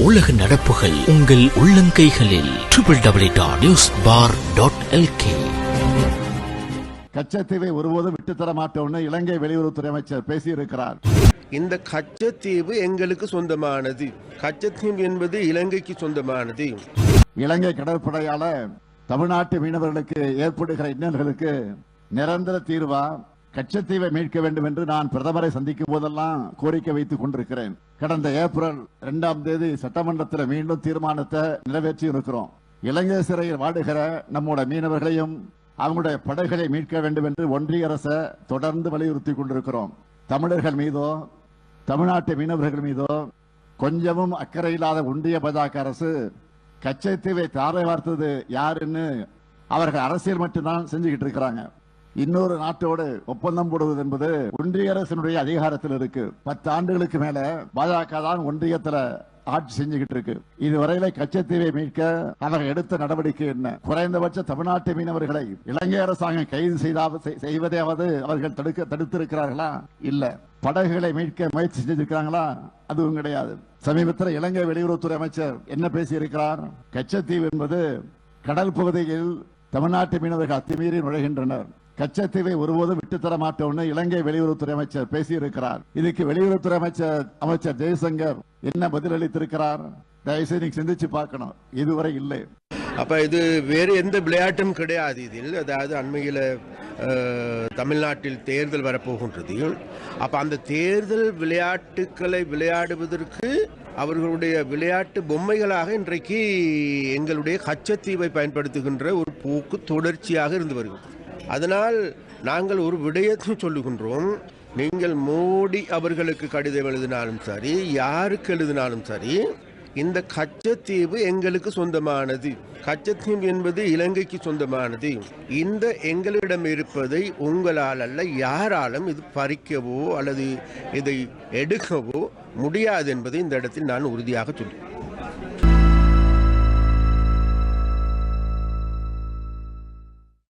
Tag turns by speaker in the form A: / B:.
A: உலக நடப்புகள் உங்கள் உள்ளங்கைகளில். Triple W dot news bar dot LK
B: கச்சத்தீவை ஒருபோதும் விட்டுத்தர மாட்டோம்னு இலங்கை வெளியுறவுத்துறை அமைச்சர் பேசியிருக்கிறார்.
C: இந்த கச்சத்தீவு எங்களுக்கு சொந்தமானது. கச்சத்தீவு என்பது இலங்கைக்கு சொந்தமானது.
B: இலங்கை கடற்படையால தமிழ்நாட்டு மீனவர்களுக்கு ஏற்படுகிற இன்னல்களுக்கு நிரந்தர தீர்வா கச்சத்தீவை மீட்க வேண்டும் என்று நான் பிரதமரை சந்திக்கும் போதெல்லாம் கோரிக்கை வைத்துக் கொண்டிருக்கிறேன். கடந்த ஏப்ரல் இரண்டாம் தேதி சட்டமன்றத்தில் மீண்டும் தீர்மானத்தை நிறைவேற்றி இருக்கிறோம் இலங்கை சிறையில் வாடுகிற நம்முடைய மீனவர்களையும் அவங்களுடைய படைகளை மீட்க வேண்டும் என்று ஒன்றிய அரசை தொடர்ந்து வலியுறுத்தி கொண்டிருக்கிறோம். தமிழர்கள் மீதோ தமிழ்நாட்டு மீனவர்கள் மீதோ கொஞ்சமும் அக்கறை இல்லாத ஒன்றிய பாஜக அரசு கச்சத்தீவை தாரை வார்த்தது யாருன்னு அவர்கள் அரசியல் மட்டும்தான் செஞ்சுக்கிட்டு இருக்கிறாங்க. இன்னொரு நாட்டோடு ஒப்பந்தம் போடுவது என்பது ஒன்றிய அரசினுடைய அதிகாரத்தில் இருக்கு. பத்து ஆண்டுகளுக்கு மேல பாஜக தான் ஒன்றியத்துல ஆட்சி செஞ்சுக்கிட்டு இருக்கு. இதுவரையில கச்சத்தீவை மீட்க அவர்கள் எடுத்த நடவடிக்கை என்ன? குறைந்தபட்ச தமிழ்நாட்டு மீனவர்களை இலங்கை அரசாங்கம் கைது செய்வதாவது செய்வதையாவது அவர்கள் தடுக்க தடுத்திருக்கிறார்களா? இல்ல. படகுகளை மீட்க முயற்சி செஞ்சிருக்கிறாங்களா? அதுவும் கிடையாது. சமீபத்தில் இலங்கை வெளியுறவுத்துறை அமைச்சர் என்ன பேசியிருக்கிறார்? கச்சத்தீவு என்பது கடல் பகுதியில் தமிழ்நாட்டு மீனவர்கள் அத்துமீறி நுழைகின்றனர். கச்சத்தீவை ஒருபோதும் விட்டுத்தர மாட்டோம்னு இலங்கை வெளியுறவுத்துறை அமைச்சர் பேசியிருக்கிறார். இதுக்கு வெளியுறவுத்துறை அமைச்சர் அமைச்சர் ஜெய்சங்கர் என்ன பதிலளித்திருக்கிறார்? தயவுசெய்து நீங்க சிந்திச்சு பார்க்கணும். இதுவரை இல்லை.
C: அப்ப இது வேறு எந்த விளையாட்டும் கிடையாது இதில். அதாவது அண்மையில் தமிழ்நாட்டில் தேர்தல் வரப்போகின்றது அப்ப அந்த தேர்தல் விளையாட்டுக்களை விளையாடுவதற்கு அவர்களுடைய விளையாட்டு பொம்மைகளாக இன்றைக்கு எங்களுடைய கச்சத்தீவை பயன்படுத்துகின்ற ஒரு போக்கு தொடர்ச்சியாக இருந்து வருகிறது. அதனால் நாங்கள் ஒரு விடயத்தை சொல்லுகின்றோம். நீங்கள் மோடி அவர்களுக்கு கடிதம் எழுதினாலும் சரி யாருக்கு எழுதினாலும் சரி இந்த கச்சத்தீவு எங்களுக்கு சொந்தமானது. கச்சத்தீவு என்பது இலங்கைக்கு சொந்தமானது. இந்த எங்களிடம் இருப்பதை உங்களால் அல்ல யாராலும் இது பறிக்கவோ அல்லது இதை எடுக்கவோ முடியாது என்பதை இந்த இடத்தில் நான் உறுதியாக சொல்கிறேன்.